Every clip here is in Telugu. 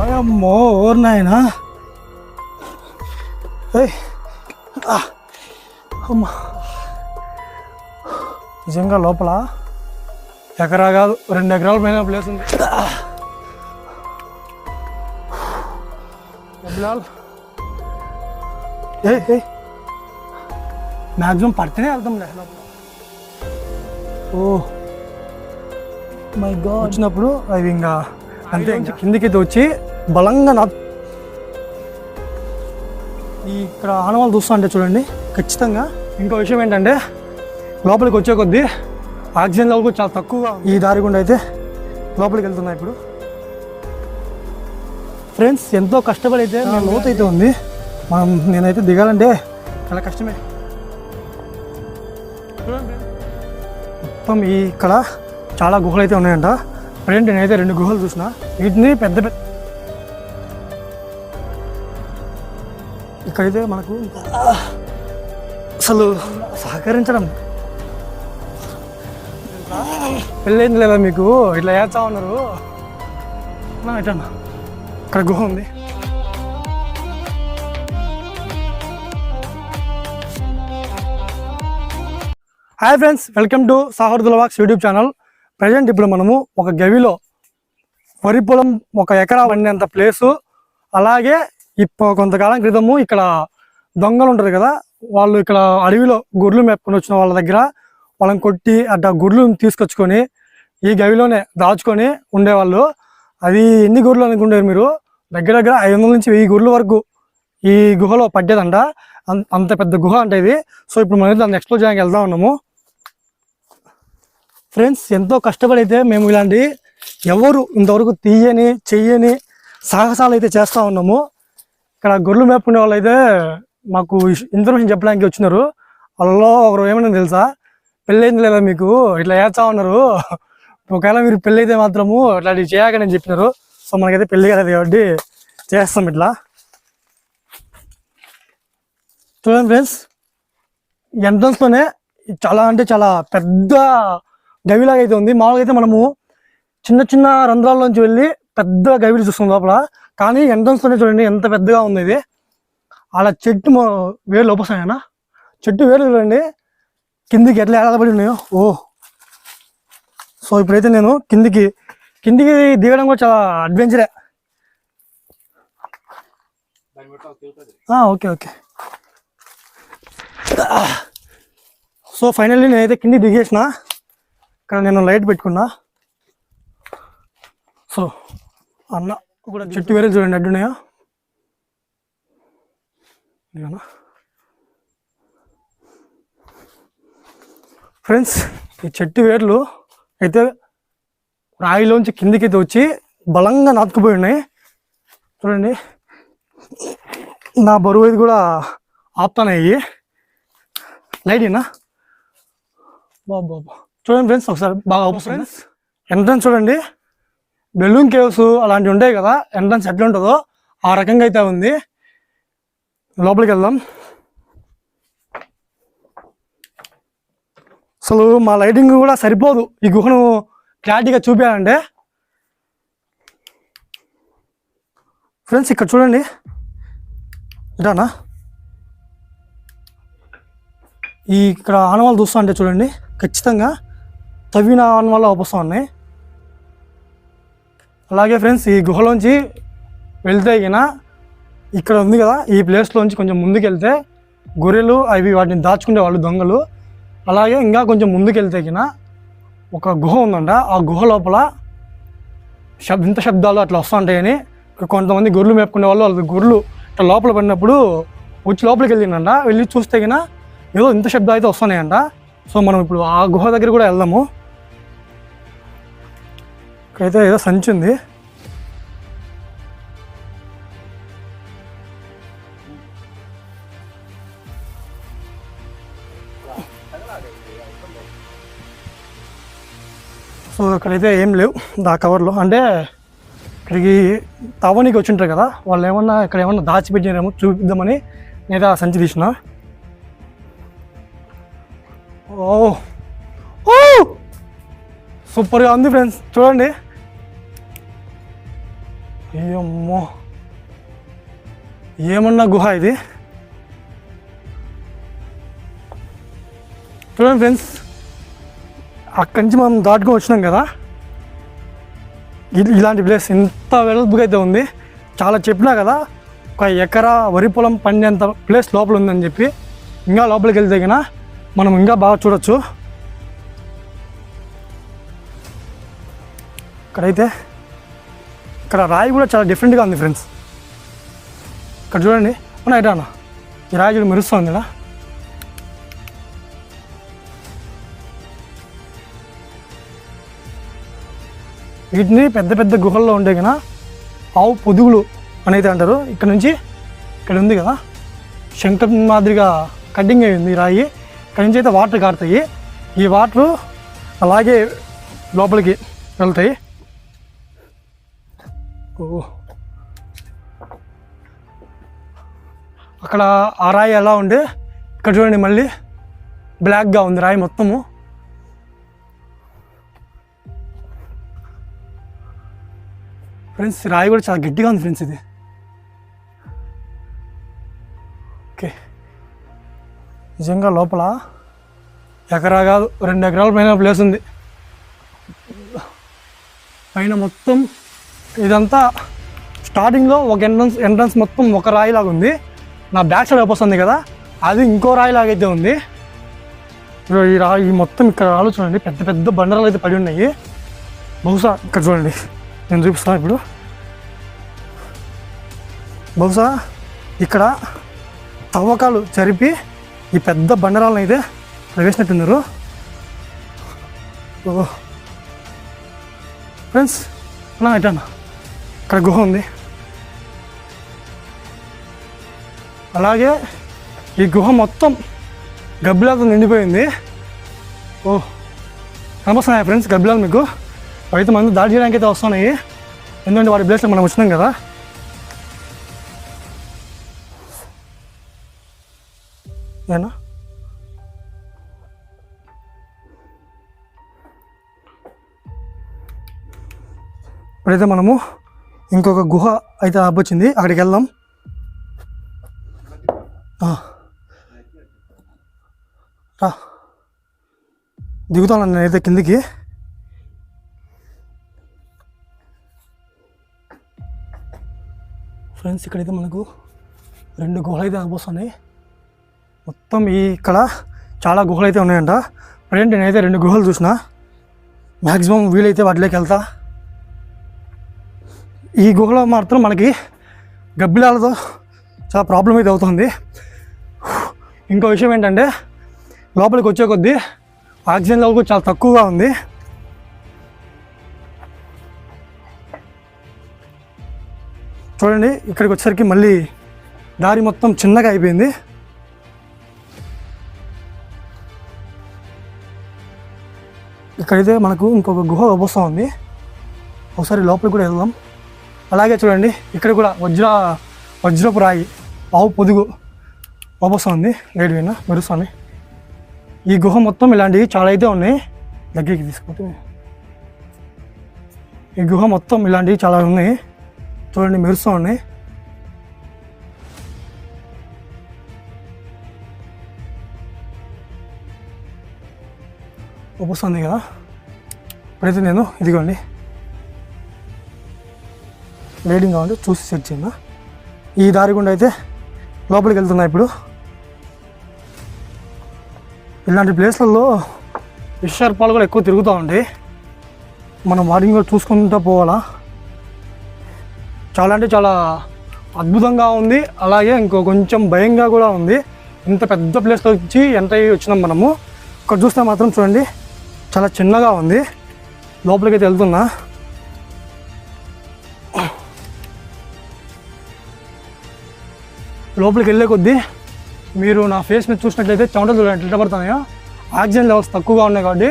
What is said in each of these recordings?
అమ్మో ఓరు నాయనా అమ్మా. నిజంగా లోపల ఎకరా కాదు రెండు ఎకరాల పైన ప్లేస్ ఉంది. ఏ ఏ మ్యాక్సిమం పడితేనే వెళ్తాం లోపల. ఓ. My god. వచ్చినప్పుడు అవి ఇంకా అంతే కిందికి వచ్చి బలంగా నా ఈ ఇక్కడ ఆనవాళ్ళు చూస్తా అంటే చూడండి ఖచ్చితంగా ఇంకో విషయం ఏంటంటే లోపలికి వచ్చే కొద్దీ ఆక్సిజన్ లెవెల్ కూడా చాలా తక్కువగా. ఈ దారి గుండా అయితే లోపలికి వెళ్తున్నా ఇప్పుడు. ఫ్రెండ్స్ ఎంతో కష్టపడి అయితే లోతు అయితే ఉంది. మనం నేనైతే దిగాలంటే చాలా కష్టమే. మొత్తం ఈ ఇక్కడ చాలా గుహలు అయితే ఉన్నాయంట. ఫ్రెండ్ నేనైతే రెండు గుహలు చూసిన. వీటిని పెద్ద పెద్ద ఇక్కడైతే మనకు అసలు సహకరించడం. వెళ్ళేది లేదా మీకు? ఇట్లా చేస్తా ఉన్నారు? నా ఇక్కడ గుహ ఉంది. హాయ్ ఫ్రెండ్స్ వెల్కమ్ టు సాహర్దుల వాక్స్ యూట్యూబ్ ఛానల్. ప్రజెంట్ ఇప్పుడు మనము ఒక గవిలో వరి పొలం ఒక ఎకరా పండినంత ప్లేసు అలాగే ఇప్పుడు కొంతకాలం క్రితము ఇక్కడ దొంగలు ఉంటారు కదా వాళ్ళు ఇక్కడ అడవిలో గుడ్లు మెప్పుకొని వచ్చిన వాళ్ళ దగ్గర వాళ్ళని కొట్టి అట్లా గుడ్లు తీసుకొచ్చుకొని ఈ గవిలోనే దాచుకొని ఉండేవాళ్ళు. అది ఎన్ని గుడ్లు అనుకుంటారు మీరు? దగ్గర దగ్గర ఐదు వందల నుంచి వెయ్యి గుడ్ల వరకు ఈ గుహలో పడ్డేదంట. అంత పెద్ద గుహ అంటే ఇది. సో ఇప్పుడు మనం దాన్ని ఎక్స్ప్లోర్ చేయడానికి వెళ్తా ఉన్నాము ఫ్రెండ్స్ ఎంతో కష్టపడి అయితే మేము ఇలాంటి ఎవరు ఇంతవరకు తీయని చెయ్యని సాహసాలు అయితే చేస్తూ ఉన్నాము. ఇక్కడ గొర్రెలు మేపుకునే వాళ్ళు అయితే మాకు ఇన్ఫర్మేషన్ చెప్పడానికి వచ్చినారు. వాళ్ళలో ఒకరు ఏమైనా తెలుసా? పెళ్ళైంది లేదా మీకు? ఇట్లా చేస్తా ఉన్నారు. ఒకవేళ మీరు పెళ్ళి అయితే మాత్రము ఇట్లాంటివి చేయకని చెప్పినారు. సో మనకైతే పెళ్ళి కాలేదు కాబట్టి చేస్తాం ఇట్లా. చూడండి ఫ్రెండ్స్ ఎంట్రన్స్లోనే చాలా అంటే చాలా పెద్ద గవిలాగా అయితే ఉంది. మామూలుగా అయితే మనము చిన్న చిన్న రంధ్రాల్లోంచి వెళ్ళి పెద్ద గవిలు చూస్తాం లోపల. కానీ ఎంట్రన్స్లోనే చూడండి ఎంత పెద్దగా ఉంది ఇది. అలా చెట్టు వేరు వేర్లు చెట్టు వేర్లు చూడండి కిందికి ఎట్లా ఏడాదపడి ఉన్నాయో. ఓ. సో ఇప్పుడైతే నేను కిందికి కిందికి దిగడం కూడా చాలా అడ్వెంచరే. Okay okay. సో ఫైనల్లీ నేనైతే కింది దిగేసిన ఇక్కడ నేను లైట్ పెట్టుకున్నా. సో అన్న. చెట్టు వేరే చూడండి అడ్డున్నాయా? ఫ్రెండ్స్ ఈ చెట్టు వేర్లు అయితే రాయిలోంచి కిందికి అయితే వచ్చి బలంగా నాటుకుపోయి ఉన్నాయి. చూడండి నా బరువు ఇది కూడా ఆపుతానయ్యి బాబా బాబా. చూడండి ఫ్రెండ్స్ ఒకసారి బాగా ఫ్రెండ్స్ ఎంట్రన్స్ చూడండి. బెలూన్ కేవ్స్ అలాంటివి ఉంటాయి కదా ఎంట్రన్స్ ఎట్లా ఉంటుందో ఆ రకంగా అయితే ఉంది. లోపలికి వెళ్దాం. అసలు మా లైటింగ్ కూడా సరిపోదు. ఈ గుహను క్లారిటీగా చూపించాలంటే. ఫ్రెండ్స్ ఇక్కడ చూడండి. ఇటానా? ఈ ఇక్కడ ఆనవాళ్ళు చూస్తా అంటే చూడండి. ఖచ్చితంగా తవ్విన ఆనవాళ్ళు అవపస్తా ఉన్నాయి. అలాగే ఫ్రెండ్స్ ఈ గుహలోంచి వెళ్తే గిన ఇక్కడ ఉంది కదా ఈ ప్లేస్లోంచి కొంచెం ముందుకెళ్తే గొర్రెలు అవి వాటిని దాచుకునే వాళ్ళు దొంగలు. అలాగే ఇంకా కొంచెం ముందుకెళ్తే గిన ఒక గుహ ఉందంట. ఆ గుహ లోపల శబ్ ఇంత శబ్దాలు అట్లా వస్తుంటాయని కొంతమంది గొర్రెలు మేపుకునే వాళ్ళు వాళ్ళ గొర్రెలు ఇట్లా లోపల పడినప్పుడు వచ్చి లోపలికి వెళ్ళిందంట. వెళ్ళి చూస్తే గిన ఏదో ఇంత శబ్దాలు అయితే వస్తున్నాయంట. సో మనం ఇప్పుడు ఆ గుహ దగ్గర కూడా వెళ్దాము. ఇక్కడైతే ఏదో సంచి ఉంది. సో ఇక్కడైతే ఏం లేవు దా కవర్లో. అంటే ఇక్కడికి తవ్వనీకి వచ్చి ఉంటారు కదా వాళ్ళు ఏమన్నా ఇక్కడ ఏమన్నా దాచిపెట్టినారేమో చూపిద్దామని నేను ఆ సంచి తీసిన. ఓ! ఓ! సూపర్గా ఉంది ఫ్రెండ్స్ చూడండి. ఏమో. ఏమన్నా గుహ ఇది? చూడండి ఫ్రెండ్స్ అక్కడి నుంచి మనం దాటుకొని వచ్చినాం కదా. ఇలాంటి ప్లేస్ ఇంత వెడల్పుగా అయితే ఉంది. చాలా చెప్పినా కదా ఒక ఎకరా వరి పొలం పండేంత ప్లేస్ లోపల ఉందని చెప్పి ఇంకా లోపలికి వెళ్తే కన్నా మనం ఇంకా బాగా చూడొచ్చు. ఇక్కడైతే ఇక్కడ రాయి కూడా చాలా డిఫరెంట్గా ఉంది ఫ్రెండ్స్ ఇక్కడ చూడండి మన ఎటా అన్న ఈ రాయి చూడు మెరుస్తుంది ఇలా వీటిని పెద్ద పెద్ద గుహల్లో ఉండే కదా ఆవు పొదుగులు అనేది అంటారు. ఇక్కడ నుంచి ఇక్కడ ఉంది కదా శంకర్ మాదిరిగా కడ్డింగ్ అయింది ఈ రాయి. ఇక్కడ నుంచి అయితే వాటర్ కారుతాయి. ఈ వాటర్ అలాగే లోపలికి వెళ్తాయి. అక్కడ ఆ రాయి ఎలా ఉండే? ఇక్కడ చూడండి మళ్ళీ. బ్లాక్గా ఉంది రాయి మొత్తము. ఫ్రెండ్స్ రాయి కూడా చాలా గట్టిగా ఉంది ఫ్రెండ్స్ ఇది. ఓకే. నిజంగా లోపల ఎకరా కాదు రెండు ఎకరాల పైన ప్లేస్ ఉంది. పైన మొత్తం ఇదంతా స్టార్టింగ్లో ఒక ఎంట్రన్స్ ఎంట్రన్స్ మొత్తం ఒక రాయిలాగా ఉంది. నా బ్యాక్ సైడ్ వస్తుంది కదా అది ఇంకో రాయిలాగా అయితే ఉంది. ఈ రాయి మొత్తం ఇక్కడ రాళ్ళు చూడండి పెద్ద పెద్ద బండరాలు అయితే పడి ఉన్నాయి. బహుశా ఇక్కడ చూడండి నేను చూపిస్తాను ఇప్పుడు. బహుశా ఇక్కడ తవ్వకాలు జరిపి ఈ పెద్ద బండరాలను అయితే ప్రవేశినట్టున్నారు ఓ ఫ్రెండ్స్ అయితే అన్నా. ఇక్కడ గుహ ఉంది. అలాగే ఈ గుహ మొత్తం గబ్బిలాలతో నిండిపోయింది. ఓ కనిపిస్తున్నాయి ఫ్రెండ్స్ గబ్బిలాలు మీకు? అయితే మంది దాడి చేయడానికి అయితే వస్తున్నాయి. ఎందుకంటే వాడి ప్లేస్లో మనం వచ్చినాం కదా. ఏనా? ఇప్పుడైతే మనము ఇంకొక గుహ అయితే అబ్బొచ్చింది అక్కడికి వెళ్దాం రా. దిగుతాను నేనైతే కిందికి. ఫ్రెండ్స్ ఇక్కడైతే మనకు రెండు గుహలు అయితే అనిపిస్తున్నాయి మొత్తం ఈ ఇక్కడ చాలా గుహలు అయితే ఉన్నాయంట. ప్రజెంట్ నేనైతే రెండు గుహలు చూసిన. మ్యాక్సిమం వీలైతే వాటిలోకి వెళ్తా. ఈ గుహలో మాత్రం మనకి గబ్బిలాలతో చాలా ప్రాబ్లం అయితే అవుతుంది. ఇంకో విషయం ఏంటంటే లోపలికి వచ్చే కొద్దీ ఆక్సిజన్ లెవెల్ కూడా చాలా తక్కువగా ఉంది. చూడండి ఇక్కడికి వచ్చేసరికి మళ్ళీ దారి మొత్తం చిన్నగా అయిపోయింది. ఇక్కడైతే మనకు ఇంకొక గుహ వస్తూ ఉంది. ఒకసారి లోపలికి కూడా వెళ్దాం. అలాగే చూడండి ఇక్కడ కూడా వజ్ర వజ్రపు రాయి పావు పొదుగు ఉంది వేడి విన్న మెరుస్తుంది ఈ గుహ మొత్తం ఇలాంటివి చాలా అయితే ఉన్నాయి. దగ్గరికి తీసుకుంటే ఈ గుహ మొత్తం ఇలాంటివి చాలా ఉన్నాయి. చూడండి మెరుస్తూ ఉన్నాయి వస్తుంది కదా. ఇప్పుడైతే నేను ఇదిగోండి. లీడింగ్ కావాలంటే చూసి సెట్ చేయండి ఈ దారి గుండా అయితే లోపలికి వెళ్తున్నా ఇప్పుడు. ఇలాంటి ప్లేస్లలో విషర్పాలు కూడా ఎక్కువ తిరుగుతూ ఉంటాయి మనం వాటిని కూడా చూసుకుంటూ పోవాలా? చాలా అంటే చాలా అద్భుతంగా ఉంది. అలాగే ఇంకో కొంచెం భయంగా కూడా ఉంది. ఇంత పెద్ద ప్లేస్లో వచ్చి ఎంటర్ అయ్యి వచ్చినాం మనము. ఇక్కడ చూస్తే మాత్రం చూడండి చాలా చిన్నగా ఉంది. లోపలికి అయితే వెళ్తున్నా. లోపలికి వెళ్ళే కొద్దీ మీరు నా ఫేస్ మీద చూసినట్లయితే చెమటలు చూడండి ఎట్లా పడుతున్నాయో. ఆక్సిజన్ లెవెల్స్ తక్కువగా ఉన్నాయి కాబట్టి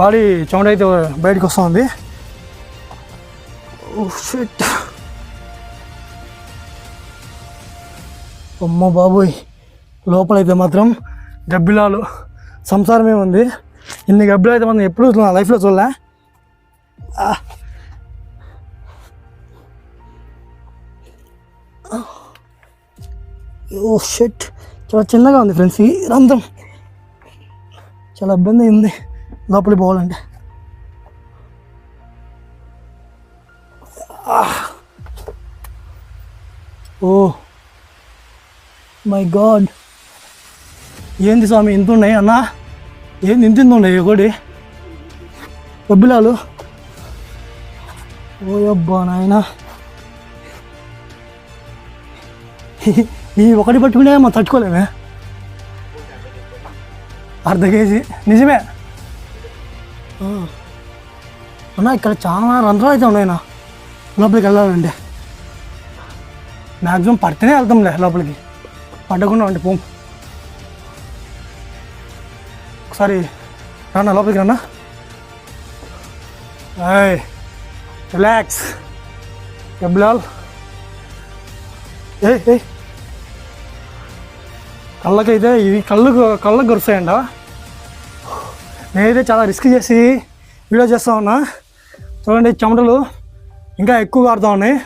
బాడీ చెమట అయితే బయటకు వస్తుంది. Oh, అమ్మ బాబోయ్. లోపలైతే మాత్రం గబ్బిలాలు సంసారమే ఉంది. ఇన్ని గబ్బిలో అయితే మనం ఎప్పుడు నా లైఫ్లో చూడలే. Ah. ఓ షెట్. చాలా చిన్నగా ఉంది ఫ్రెండ్స్ ఈ రంధ్రం. చాలా ఇబ్బంది అయింది. లోపలికి పోవాలంటే. ఓ. My god. ఏంది స్వామి ఇంత ఉన్నాయి అన్నా? ఏంది ఇంత ఇంత ఉన్నాయి ఒకటి? డబ్బులాలు ఓ అబ్బా నాయన. ఈ ఒకటి పట్టుకునే మనం తట్టుకోలేమే. అర్ధ కేజీ. నిజమే. అన్నా ఇక్కడ చాలా రంధ్రాలు అయితే ఉన్నాయన్నా. లోపలికి వెళ్ళాలంటే. మ్యాక్సిమం పడితేనే వెళ్తాంలే లోపలికి. పడకుండా ఉండి పోం. ఒకసారి రానా లోపలికి రానా? Hi relax. ఎబ్లాల్. ఏ ఏ కళ్ళకైతే ఇవి కళ్ళు కళ్ళకు గొరుస్తాయండ నేనైతే చాలా రిస్క్ చేసి వీడియో చేస్తా ఉన్నా. చూడండి చెమటలు ఇంకా ఎక్కువ ఆడుతూ ఉన్నాయి.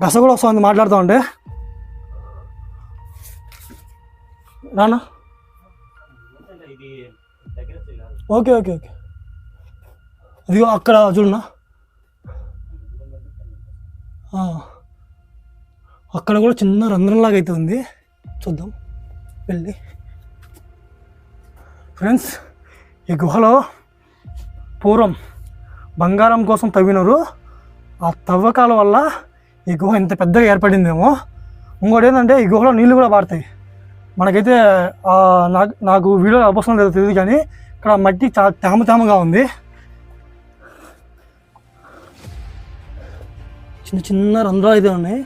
గస కూడా వస్తుంది మాట్లాడుతూ ఉంటే. రానా? Okay okay okay. ఇదిగో అక్కడ చూడనా? అక్కడ కూడా చిన్న రంధ్రంలాగా అయితే ఉంది. చూద్దాం. వెళ్ళి. ఫ్రెండ్స్ ఈ గుహలో పూర్వం బంగారం కోసం తవ్వినారు ఆ తవ్వకాల వల్ల ఈ గుహ ఇంత పెద్దగా ఏర్పడిందేమో. ఇంకోటి ఏంటంటే ఈ గుహలో నీళ్ళు కూడా పారుతాయి. మనకైతే నాకు నాకు వీడియో అవసరం లేదో తెలియదు కానీ ఇక్కడ మట్టి చాలా తేమ తేమగా ఉంది. చిన్న చిన్న రంధ్రాలు అయితే ఉన్నాయి.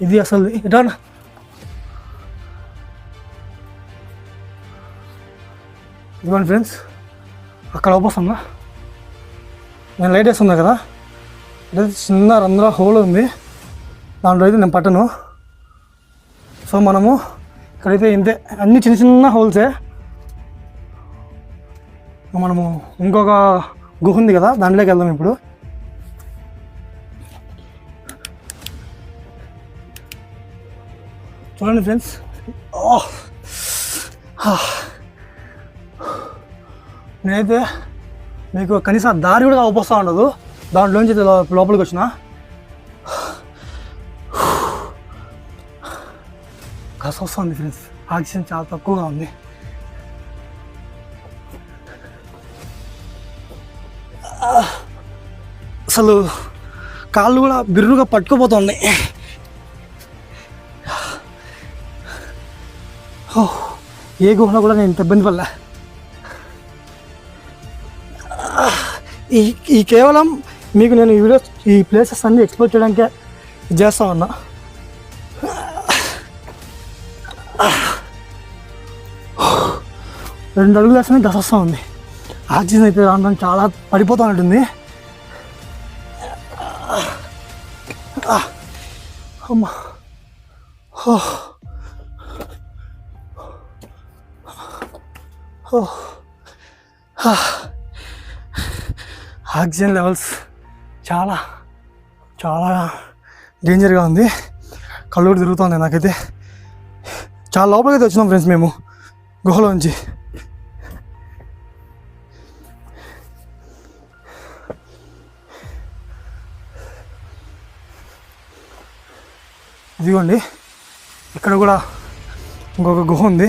ఇది అసలు ఎటా ఇదిగోండి ఫ్రెండ్స్ అక్కడ వస్తుందా నేను లైట్ వేస్తున్నా కదా? అదే చిన్న రంధ్ర హోల్ ఉంది. దాంట్లో అయితే నేను పట్టను. సో మనము ఇక్కడైతే ఇంతే. అన్ని చిన్న చిన్న హోల్సే. మనము ఇంకొక గుహ ఉంది కదా దాంట్లోకి వెళ్దాం ఇప్పుడు. చూడండి ఫ్రెండ్స్. నేనైతే మీకు కనీసం దారి కూడా అవపోస్తూ ఉండదు. దాంట్లోంచి లోపలికి వచ్చిన. కస వస్తుంది ఫ్రెండ్స్. ఆక్సిజన్ చాలా తక్కువగా ఉంది. అసలు కాళ్ళు కూడా బిర్రుగా పట్టుకుపోతున్నాయి. ఏ గుహలో కూడా నేను ఇంత ఇబ్బంది పడలే. ఈ ఈ కేవలం మీకు నేను ఈ వీడియో ఈ ప్లేసెస్ అన్ని ఎక్స్ప్లోర్ చేయడానికే చేస్తా ఉన్నా. రెండు అడుగులు వేస్తే దశ వస్తూ ఉంది. ఆక్సిజన్ అయితే రావడం చాలా పడిపోతూ ఉంటుంది అమ్మా. ఓ. ఆక్సిజన్ లెవెల్స్ చాలా చాలా డేంజర్గా ఉంది. కళ్ళు కూడా తిరుగుతుంది నాకైతే. చాలా లోపలికి అయితే వచ్చినాం ఫ్రెండ్స్ మేము గుహలోంచి. ఇదిగోండి ఇక్కడ కూడా ఇంకొక గుహ ఉంది.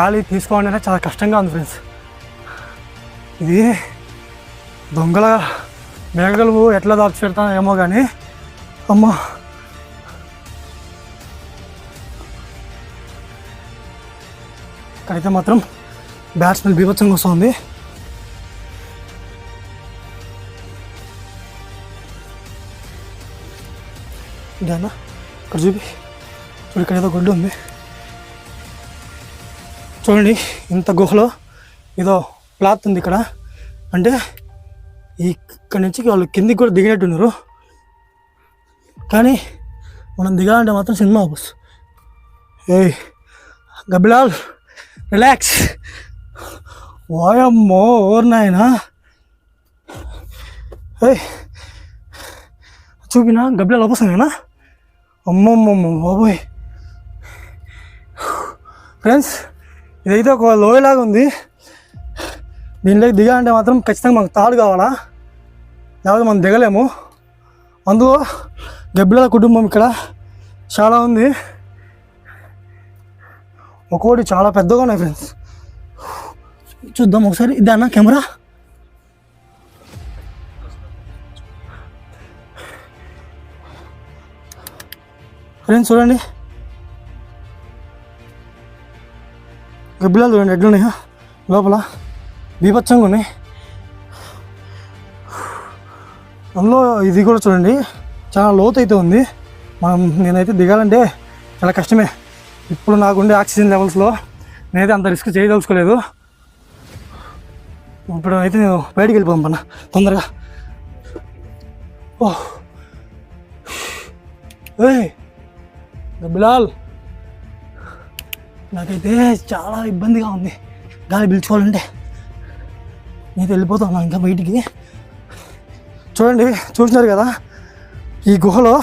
ఖాళీ తీసుకోవడం అనేది చాలా కష్టంగా ఉంది ఫ్రెండ్స్ ఇది దొంగల మేఘలు ఎట్లా దాచి ఏమో కానీ అమ్మ. ఇక్కడైతే మాత్రం బ్యాట్స్మెన్ బీభత్సంగా వస్తుంది ఇదేనా? ఇక్కడ చూపి. చూడు ఇక్కడ ఏదో గుడ్డు ఉంది. చూడండి ఇంత గుహలో ఏదో క్లాత్ ఉంది ఇక్కడ. అంటే ఇక్కడ నుంచి వాళ్ళు కిందికి కూడా దిగినట్టున్నారు. కానీ మనం దిగాలంటే మాత్రం సినిమా బస్ ఏ గబ్బిలాల్ రిలాక్స్. వాయమ్మో ఓర్ నాయనా? ఏ చూపినా గబ్బిలాల్ వస్తున్నాయినా అమ్మమ్మమ్మ బాబోయ్. ఫ్రెండ్స్ ఇదైతే ఒక లోయలాగా ఉంది. దీనిలోకి దిగాలంటే మాత్రం ఖచ్చితంగా మనకు తాడు కావాలా? లేకపోతే మనం దిగలేము. అందులో గబ్బిల కుటుంబం ఇక్కడ చాలా ఉంది. ఒక్కోటి చాలా పెద్దగా ఉన్నాయి ఫ్రెండ్స్ చూద్దాం ఒకసారి. ఇదే అన్న కెమెరా? ఫ్రెండ్స్ చూడండి. గబ్బిలాలు చూడండి ఎట్లున్నాయా లోపల. బీభత్సంగా ఉన్నాయి. అందులో ఇది కూడా చూడండి. చాలా లోతు అయితే ఉంది. మనం నేనైతే దిగాలంటే చాలా కష్టమే. ఇప్పుడు నాకుండే ఆక్సిజన్ లెవెల్స్లో నేనైతే అంత రిస్క్ చేయదలుచుకోలేదు. ఇప్పుడు అయితే నేను బయటికి వెళ్ళిపోదాం పన్న తొందరగా. ఓ ఏయ్! బిలాల్ నాకైతే చాలా ఇబ్బందిగా ఉంది. గాలి పిలుచుకోవాలంటే. నేను వెళ్ళిపోతాను ఇంకా బయటికి. చూడండి చూసినారు కదా? ఈ గుహలో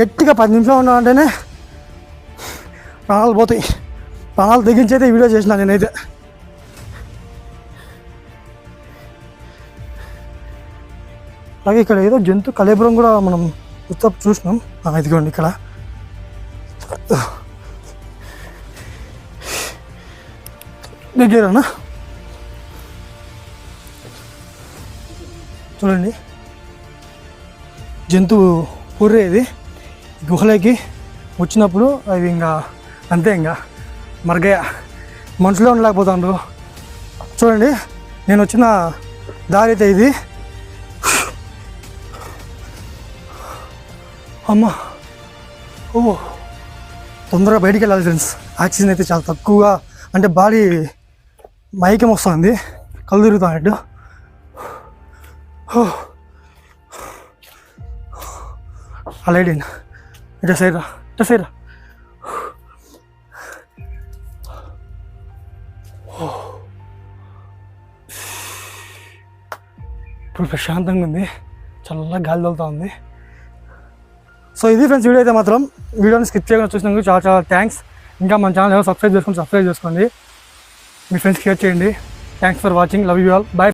గట్టిగా పది నిమిషాలు ఉన్నామంటేనే ప్రాణాలు పోతాయి. ప్రాణాలు తెగించైతే వీడియో చేసిన నేనైతే. అలాగే ఇక్కడ ఏదో జంతు కలేబురం కూడా మనం ఉత్త చూసినాం. ఇదిగోండి ఇక్కడ. దగ్గరనా? చూడండి. జంతువు పుర్రే ఇది. గుహలోకి వచ్చినప్పుడు అవి ఇంకా అంతే ఇంకా. మరగయ. మనుషులే ఉండలేకపోతాండ్రు. చూడండి నేను వచ్చిన దారి అయితే ఇది. అమ్మా. ఓ తొందరగా బయటికి వెళ్ళాలి ఫ్రెండ్స్. ఆక్సిజన్ అయితే చాలా తక్కువగా అంటే బాడీ మైకం వస్తుంది. కళ్ళు తిరుగుతున్నట్టు అలాగే ఇట్లా సైరా ఇట్లా సైరా ఇప్పుడు ప్రశాంతంగా ఉంది. చల్లగా గాలి తోలుతా ఉంది. సో ఇది ఫ్రెండ్స్ వీడియో అయితే మాత్రం. వీడియోని స్కిప్ చేయకుండా చూసినందుకు చాలా చాలా థ్యాంక్స్ ఇంకా మన ఛానల్ ఏమో సబ్స్క్రైబ్ చేసుకోండి సబ్స్క్రైబ్ చేసుకోండి. మీ ఫ్రెండ్స్ షేర్ చేయండి. Thanks for watching love you all bye